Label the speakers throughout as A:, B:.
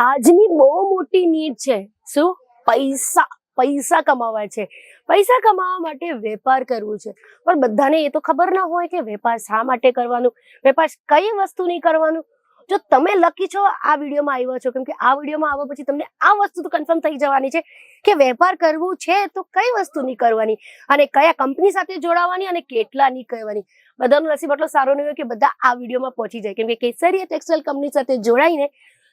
A: આજની બહુ મોટી નીડ છે. શું? પૈસા પૈસા કમાવા છે. પૈસા કમાવા માટે વેપાર કરવું છે. પણ બધાને એ તો ખબર ના હોય કે વેપાર શા માટે કરવાનું? વેપાર કઈ વસ્તુની કરવાનું? જો તમે લકી છો, આ વિડીયોમાં આવ્યા છો. કેમ કે આ વિડીયોમાં આવ્યા પછી તમને આ વસ્તુ તો કન્ફર્મ થઈ જવાની છે કે વેપાર કરવું છે તો કઈ વસ્તુની કરવાની? અને કયા કંપની સાથે જોડાવાની અને કેટલાની કરવાની? બધાનો નસીબ એટલો સારો નહીં હોય કે બધા આ વિડીયોમાં પહોંચી જાય. કેમ કે કેસરીયા ટેક્સટાઇલ કંપની સાથે જોડાઈને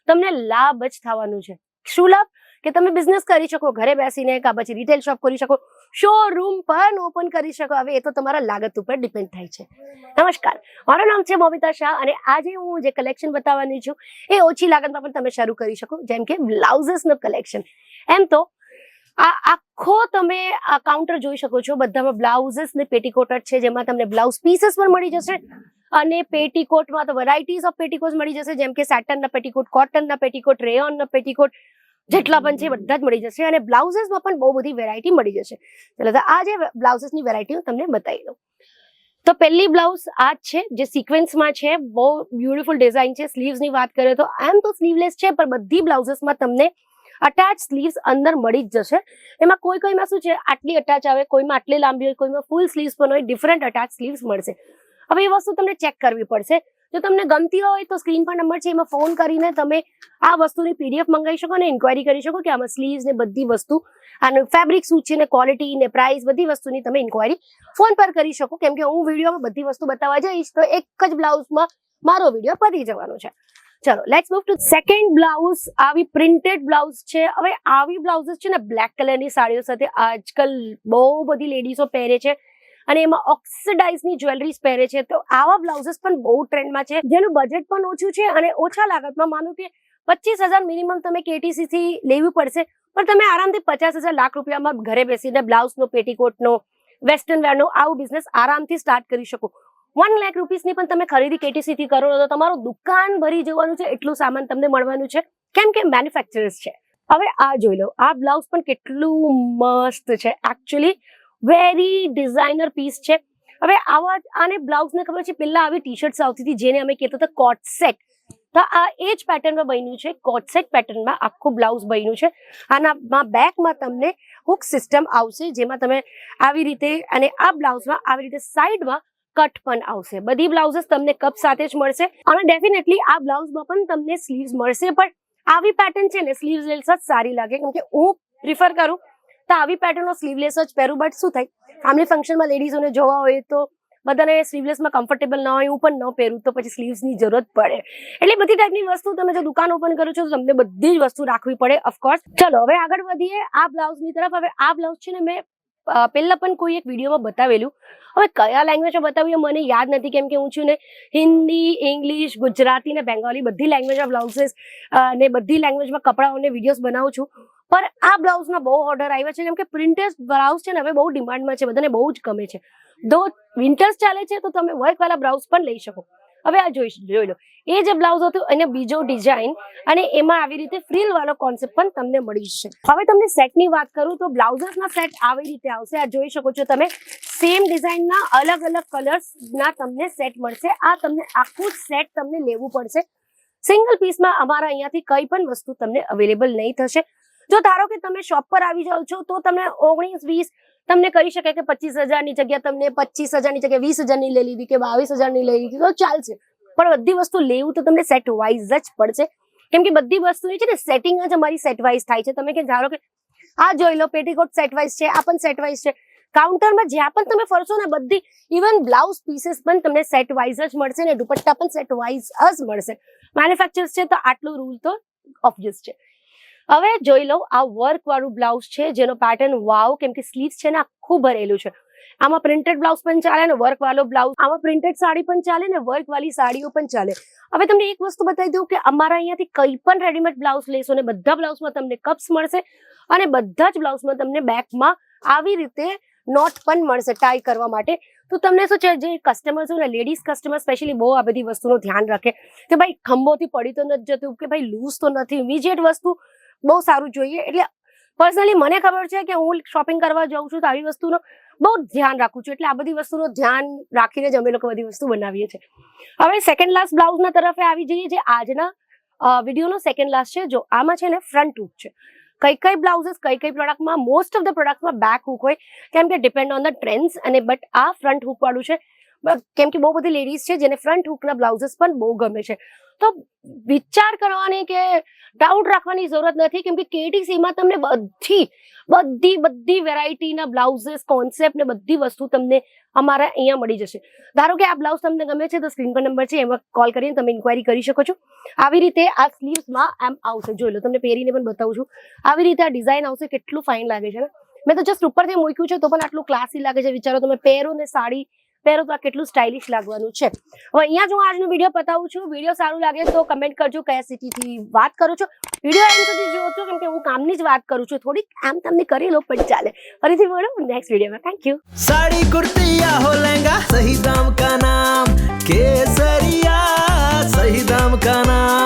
A: તમને લાભ જ થવાનું છે. શું લાભ? કે તમે બિઝનેસ કરી શકો, ઘરે બેસીને કા પછી રિટેલ શોપ કરી શકો શોરૂમ પણ ઓપન કરી શકો. હવે એ તો તમારા લાગત ઉપર ડિપેન્ડ થાય છે. નમસ્કાર. મારું નામ છે મોમિતા શાહ અને આજે હું જે કલેક્શન બતાવવાની છું, એ ઓછી લાગતમાં પણ તમે શરૂ કરી શકો, જેમ કે બ્લાઉઝીસનું કલેક્શન એમ તો આ આખો તમે આ કાઉન્ટર જોઈ શકો છો, બધામાં બ્લાઉઝીસ ને પેટીકોટ છે, જેમાં તમને બ્લાઉઝ પીસીસ પણ મળી જશે. અને પેટીકોટમાં તો વેરાયટીઝ ઓફ પેટીકોટ મળી જશે. જેમ કે સેટનના પેટીકોટ કોટનના પેટીકોટ રેયોનના પેટીકોટ જેટલા પણ છે બધા જ મળી જશે. અને બ્લાઉઝીસમાં પણ બહુ બધી વેરાયટી મળી જશે. એટલે તો આ જે બ્લાઉઝીસની વેરાયટી હું તમને બતાવી દઉં. તો પહેલી બ્લાઉઝ આ જ છે, જે સિક્વન્સમાં છે. બહુ બ્યુટીફુલ ડિઝાઇન છે. સ્લીવ્સની વાત કરીએ તો એમ તો સ્લીવલેસ છે, પણ બધી બ્લાઉઝીસમાં તમને અટેચ સ્લીવ્સ અંદર મળી જ જશે. એમાં કોઈ કોઈમાં શું છે? આટલી અટેચ આવે, કોઈમાં આટલી લાંબી હોય, કોઈમાં ફૂલ સ્લીવ્સ પણ હોય ડિફરન્ટ અટેચ સ્લીવ્સ મળશે. હવે એ વસ્તુ તમને ચેક કરવી પડશે. જો તમને ગમતી હોય તો સ્ક્રીન પર નંબર છે, એમાં ફોન કરીને તમે આ વસ્તુની પીડીએફ મંગાવી શકો અને ઇન્ક્વાયરી કરી શકો કે આમાં સ્લીવ્સ ને બધી વસ્તુ આનું ફેબ્રિક શું છે ને ક્વોલિટી ને પ્રાઇસ બધી વસ્તુની તમે ઇન્ક્વાયરી ફોન પર કરી શકો. કેમ કે હું વિડીયોમાં બધી વસ્તુ બતાવવા જઈશ તો એક જ બ્લાઉઝમાં મારો વીડિયો પતી જવાનો છે. ચલો let's move to second blouse આવી પ્રિન્ટેડ બ્લાઉઝ છે. હવે આવી બ્લાઉઝીસ છે ને બ્લેક કલરની સાડીઓ સાથે આજકાલ બહુ બધી લેડીઝો પહેરે છે. અને એમાં ઓક્સિડાઇઝની જ્વેલરીઝ પહેરે છે. તો આવા બ્લાઉઝીસ પણ બહુ ટ્રેન્ડમાં છે. જેનું બજેટ પણ ઓછું છે અને ઓછા લાગતમાં માનું કે પચીસ હજાર મિનિમમ તમે કેટીસી થી લેવું પડશે. પણ તમે આરામથી પચાસ હજાર લાખ રૂપિયામાં ઘરે બેસીને બ્લાઉઝનો પેટીકોટનો વેસ્ટર્ન વેરનો આવું બિઝનેસ આરામથી સ્ટાર્ટ કરી શકો. વન લાખ રૂપીસની પણ તમે ખરીદી કેટીસી થી કરો તો તમારું દુકાન ભરી જવાનું છે, એટલું સામાન તમને મળવાનું છે. કેમ કે મેન્યુફેક્ચરર્સ છે. હવે આ જોઈ લો, આ બ્લાઉઝ પણ કેટલું મસ્ત છે. એકચ્યુઅલી વેરી ડિઝાઇનર પીસ છે. હવે આવા આને બ્લાઉઝને ખબર છે, પહેલાં આવી ટી શર્ટ્સ આવતી હતી જેને અમે કહેતા હતા કોટ સેટ તો આ એ જ પેટર્નમાં બન્યું છે. કોટ સેટ પેટર્નમાં આખું બ્લાઉઝ બન્યું છે. આના બેકમાં તમને હુક સિસ્ટમ આવશે, જેમાં તમે આવી રીતે અને આ બ્લાઉઝમાં આવી રીતે સાઈડમાં કટ પણ આવશે. બધી બ્લાઉઝસ તમને કપ સાથે જ મળશે. અને ડેફિનેટલી આ બ્લાઉઝમાં પણ તમને સ્લીવ્સ મળશે. પણ આવી પેટર્ન છે ને સ્લીવલેસ જ સારી લાગે. કેમ કે હું પ્રિફર કરું તો આવી પેટર્નનો સ્લીવલેસ જ પહેરું. બટ શું થાય? ફેમિલી ફંક્શનમાં લેડીઝોને જોવા હોય તો બધાને સ્લીવલેસમાં કમ્ફર્ટેબલ ના હોય હું પણ ન પહેરું. તો પછી સ્લીવ્સની જરૂરત પડે. એટલે બધી ટાઈપની વસ્તુ તમે જો દુકાન ઓપન કરો છો, તો તમને બધી જ વસ્તુ રાખવી પડે ઓફકોર્સ ચલો, હવે આગળ વધીએ આ બ્લાઉઝની તરફ. હવે આ બ્લાઉઝ છે ને મેં પહેલાં પણ કોઈ એક વિડીયોમાં બતાવેલું. હવે કયા લેંગ્વેજમાં બતાવ્યું મને યાદ નથી, કેમ કે હું છું ને હિન્દી, ઇંગ્લિશ, ગુજરાતી ને બેંગોલી બધી લેંગ્વેજમાં બ્લાઉઝીસ ને બધી લેંગ્વેજમાં કપડાઓને વિડીયોઝ બનાવું છું. પણ આ બ્લાઉઝના બહુ ઓર્ડર આવ્યા છે કેમ કે પ્રિન્ટેડ બ્લાઉઝ છે ને હવે બહુ ડિમાન્ડમાં છે, બધાને બહુ જ ગમે છે. દો વિન્ટર્સ ચાલે છે, તો તમે વર્કવાળા બ્લાઉઝ પણ લઈ શકો. હવે આ જોઈ જોઈ લો. એ જે બ્લાઉઝ હતું, એને બીજો ડિઝાઇન અને એમાં આવી રીતે ફ્રીલ વાળો કોન્સેપ્ટ પણ તમને મળી જશે. હવે તમને સેટની વાત કરું, તો બ્લાઉઝસના સેટ આવી રીતે આવશે. આ જોઈ શકો છો તમે. સેમ ડિઝાઇનના અલગ અલગ કલર્સના તમને સેટ મળશે. આ તમને આખું સેટ તમને લેવું પડશે. સિંગલ પીસમાં અમારા અહીંયાથી કઈ પણ વસ્તુ તમને અવેલેબલ નહીં થશે. જો ધારો કે તમે શોપ પર આવી જાઓ છો, તો તમને ઓગણીસ, વીસ તમને કહી શકે કે પચીસ હજારની જગ્યા તમને પચીસ હજારની જગ્યા, વીસ હજારની લઈ લીધી કે બાવીસ હજારની લઈ લીધી, તો ચાલશે. પણ બધી વસ્તુ લેવું તો તમને સેટ વાઇઝ જ પડશે. કેમ કે બધી વસ્તુની છે ને સેટિંગ જ અમારી સેટ વાઇઝ થાય છે. તમે કે ધારો કે આ જોઈ લો, પેટીકોટ સેટ વાઇઝ છે, આ પણ સેટ વાઇઝ છે. કાઉન્ટરમાં જ્યાં પણ તમે ફરશો ને, બધી ઇવન બ્લાઉઝ પીસીસ પણ તમને સેટ વાઇઝ જ મળશે ને, દુપટ્ટા પણ સેટ વાઇઝ જ મળશે. મેન્યુફેક્ચર્સ છે તો આટલું રૂલ તો ઓબ્વિયસ છે. હવે જોઈ લો આ વર્ક વાળું બ્લાઉઝ છે, જેનો પેટર્ન વાવ કેમ કે સ્લીવ્સ છે ને આખું ભરેલું છે. આમાં પ્રિન્ટેડ બ્લાઉઝ પણ ચાલે ને વર્ક વાળો બ્લાઉઝ આમાં પ્રિન્ટેડ સાડી પણ ચાલે ને વર્ક વાળી સાડીઓ પણ ચાલે. હવે તમને એક વસ્તુ બતાવી દઉં કે અમારા અહીંયાથી કઈ પણ રેડીમેડ બ્લાઉઝ લેશો ને બધા બ્લાઉઝમાં તમને કપ્સ મળશે અને બધા જ બ્લાઉઝમાં તમને બેકમાં આવી રીતે નોટ પણ મળશે ટાઈ કરવા માટે. તો તમને શું છે, જે કસ્ટમર્સ હોય ને લેડીઝ કસ્ટમર સ્પેશિયલી બહુ આ બધી વસ્તુનું ધ્યાન રાખે. કે ભાઈ ખંભોથી પડી તો નથી જતું, કે ભાઈ લૂઝ તો નથી ઇમિજિએટ વસ્તુ બહુ સારું જોઈએ. એટલે પર્સનલી મને ખબર છે કે હું શોપિંગ કરવા જાઉં છું તો આવી વસ્તુનો બહુ ધ્યાન રાખું છું. એટલે આ બધી વસ્તુનું ધ્યાન રાખીને જ અમે લોકો બધી વસ્તુ બનાવીએ છીએ. હવે સેકન્ડ લાસ્ટ બ્લાઉઝના તરફે આવી જઈએ જે આજના વિડીયોનો સેકન્ડ લાસ્ટ છે. જો આમાં છે ને ફ્રન્ટ હૂક છે. કઈ કઈ બ્લાઉઝીસ કઈ કઈ પ્રોડક્ટમાં મોસ્ટ ઓફ ધ પ્રોડક્ટમાં બેક હૂક હોય. કેમ કે ડિપેન્ડ ઓન ધ ટ્રેન્ડ્સ અને બટ આ ફ્રન્ટ હૂક વાળું છે. કેમ કે બહુ બધી લેડીઝ છે જેને ફ્રન્ટ હૂકના બ્લાઉઝીસ પણ બહુ ગમે છે. તો વિચાર કરવાની કે ડાઉટ રાખવાની જરૂરત નથી, કેમ કે કેટીસીમાં તમને બધી બધી બધી વેરાયટીના બ્લાઉઝીસ કોન્સેપ્ટ ને બધી વસ્તુ તમને અમારા અહીંયા મળી જશે. ધારો કે આ બ્લાઉઝ તમને ગમે છે તો સ્ક્રીન પર નંબર છે, એમાં કોલ કરીને તમે ઇન્ક્વાયરી કરી શકો છો. આવી રીતે આ સ્લીવ્સમાં એમ આવશે. જોઈ લો, તમને પહેરીને પણ બતાવું છું. આવી રીતે આ ડિઝાઇન આવશે, કેટલું ફાઇન લાગે છે ને? મેં તો જસ્ટ ઉપરથી મૂક્યું છે, તો પણ આટલું ક્લાસી લાગે છે. વિચારો, તમે પહેરો ને સાડી પહેરો તો આ કેટલું સ્ટાઇલિશ લાગવાનું છે હવે અહીંયા જો હું આજનો વિડીયો પતાવું છું વિડીયો સારું લાગે તો કમેન્ટ કરજો કયા સિટીથી વાત કરો છો વિડીયો એન્ડ સુધી જોવો છો કેમ કે હું કામની જ વાત કરું છું થોડીક આમ તમને કરી લો પણ ચાલે ફરીથી મળો નેક્સ્ટ વિડીયોમાં થેન્ક યુ
B: साड़ी कुर्ती या हो लहंगा सही दाम का नाम केसरिया सही दाम का नाम केसरिया